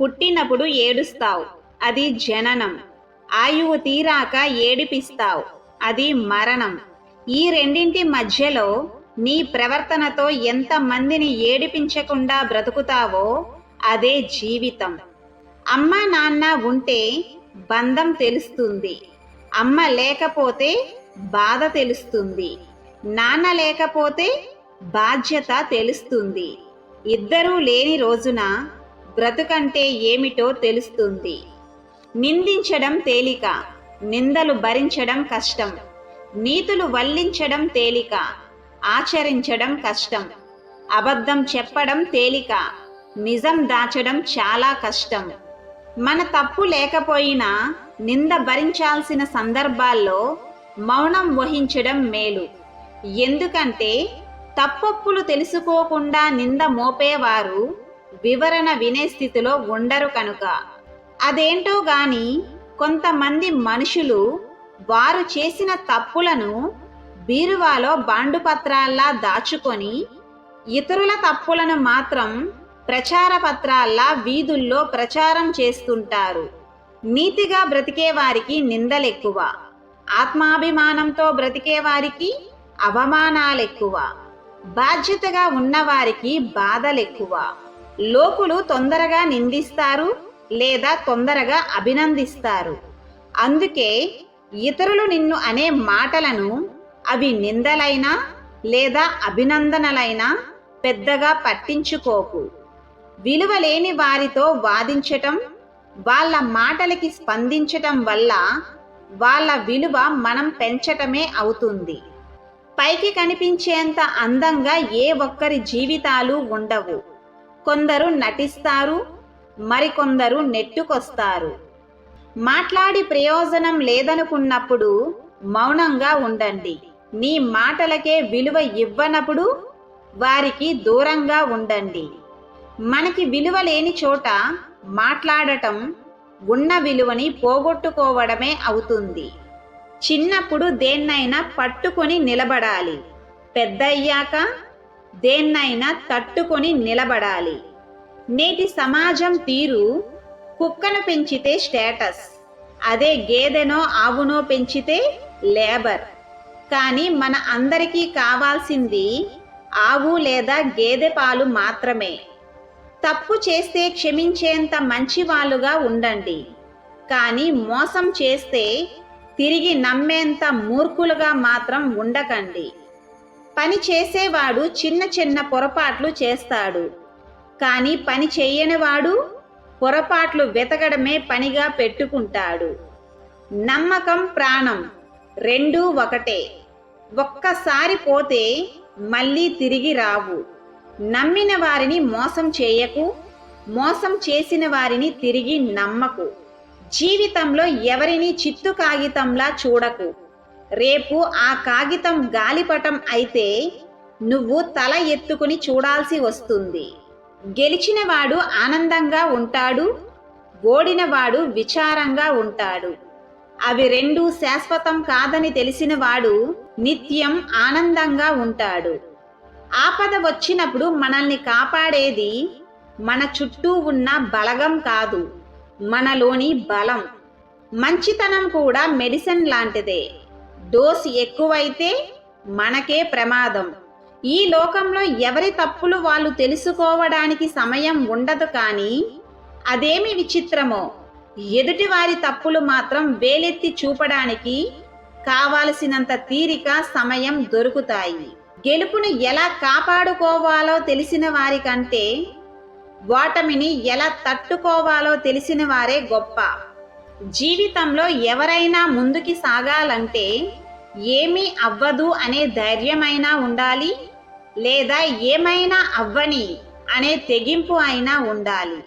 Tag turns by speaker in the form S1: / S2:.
S1: పుట్టినప్పుడు ఏడుస్తావు. అది జననం. ఆయువు తీరాక ఏడిపిస్తావు. అది మరణం. ఈ రెండింటి మధ్యలో నీ ప్రవర్తనతో ఎంత మందిని ఏడిపించకుండా బ్రతుకుతావో అదే జీవితం. అమ్మ నాన్న ఉంటే బంధం తెలుస్తుంది. అమ్మ లేకపోతే బాధ తెలుస్తుంది. నాన్న లేకపోతే బాధ్యత తెలుస్తుంది. ఇద్దరూ లేని రోజున బ్రతుకంటే ఏమిటో తెలుస్తుంది. నిందించడం తేలిక నిందలు భరించడం కష్టం నీతులు వల్లించడం తేలిక ఆచరించడం కష్టం అబద్ధం చెప్పడం తేలిక నిజం దాచడం చాలా కష్టం. మన తప్పు లేకపోయినా నింద భరించాల్సిన సందర్భాల్లో మౌనం వహించడం మేలు. ఎందుకంటే తప్పప్పులు తెలుసుకోకుండా నింద మోపేవారు వివరణ వినే స్థితిలో ఉండరు కనుక. అదేంటో గాని కొంతమంది మనుషులు వారు చేసిన తప్పులను బీరువాలో బాండుపత్రాల్లా దాచుకొని ఇతరుల తప్పులను మాత్రం ప్రచార పత్రాల్లా వీధుల్లో ప్రచారం చేస్తుంటారు. నీతిగా బ్రతికే వారికి నిందలెక్కువ. ఆత్మాభిమానంతో బ్రతికే వారికి అవమానాలెక్కువ. బాధ్యతగా ఉన్నవారికి బాధలెక్కువ. లోకులు తొందరగా నిందిస్తారు లేదా తొందరగా అభినందిస్తారు. అందుకే ఇతరులు నిన్ను అనే మాటలను అవి నిందలైనా లేదా అభినందనలైనా పెద్దగా పట్టించుకోకు. విలువ లేని వారితో వాదించటం వాళ్ళ మాటలకి స్పందించటం వల్ల వాళ్ళ విలువ మనం పెంచటమే అవుతుంది. పైకి కనిపించేంత అందంగా ఏ ఒక్కరి జీవితాలు ఉండవు. కొందరు నటిస్తారు మరికొందరు నెట్టుకొస్తారు. మాట్లాడి ప్రయోజనం లేదనుకున్నప్పుడు మౌనంగా ఉండండి. నీ మాటలకే విలువ ఇవ్వనప్పుడు వారికి దూరంగా ఉండండి. మనకి విలువ లేని చోట మాట్లాడటం ఉన్న విలువని పోగొట్టుకోవడమే అవుతుంది. చిన్నప్పుడు దేన్నైనా పట్టుకొని నిలబడాలి. పెద్దయ్యాక దేన్నైనా తట్టుకొని నిలబడాలి. నేటి సమాజం తీరు కుక్కను పెంచితే స్టేటస్ అదే గేదెనో ఆవునో పెంచితే లేబర్. కానీ మన అందరికీ కావాల్సింది ఆవు లేదా గేదె పాలు మాత్రమే. తప్పు చేస్తే క్షమించేంత మంచివాళ్ళుగా ఉండండి. కానీ మోసం చేస్తే తిరిగి నమ్మేంత మూర్ఖులుగా మాత్రం ఉండకండి. పని చేసేవాడు చిన్న చిన్న పొరపాట్లు చేస్తాడు. కానీ పని చేయనివాడు పొరపాట్లు వెతకడమే పనిగా పెట్టుకుంటాడు. నమ్మకం ప్రాణం రెండూ ఒకటే. ఒక్కసారి పోతే మళ్ళీ తిరిగి రావు. నమ్మిన వారిని మోసం చేయకు మోసం చేసిన వారిని తిరిగి నమ్మకు. జీవితంలో ఎవరిని చిత్తు కాగితంలా చూడకు. రేపు ఆ కాగితం గాలిపటం అయితే నువ్వు తల ఎత్తుకుని చూడాల్సి వస్తుంది. గెలిచినవాడు ఆనందంగా ఉంటాడు ఓడినవాడు విచారంగా ఉంటాడు. అవి రెండు శాశ్వతం కాదని తెలిసినవాడు నిత్యం ఆనందంగా ఉంటాడు. ఆపద వచ్చినప్పుడు మనల్ని కాపాడేది మన చుట్టూ ఉన్న బలగం కాదు మనలోని బలం. మంచితనం కూడా మెడిసిన్ లాంటిదే. డోస్ ఎక్కువైతే మనకే ప్రమాదం. ఈ లోకంలో ఎవరి తప్పులు వాళ్ళు తెలుసుకోవడానికి సమయం ఉండదు కానీ అదేమి విచిత్రమో. ఎదుటి వారి తప్పులు మాత్రం వేలెత్తి చూపడానికి కావాల్సినంత తీరిక సమయం దొరుకుతాయి. గెలుపును ఎలా కాపాడుకోవాలో తెలిసిన వారికంటే ఓటమిని ఎలా తట్టుకోవాలో తెలిసిన వారే గొప్ప. జీవితంలో ఎవరైనా ముందుకి సాగాలంటే ఏమీ అవ్వదు అనే ధైర్యమైనా ఉండాలి లేదా ఏమైనా అవ్వని అనే తెగింపు అయినా ఉండాలి.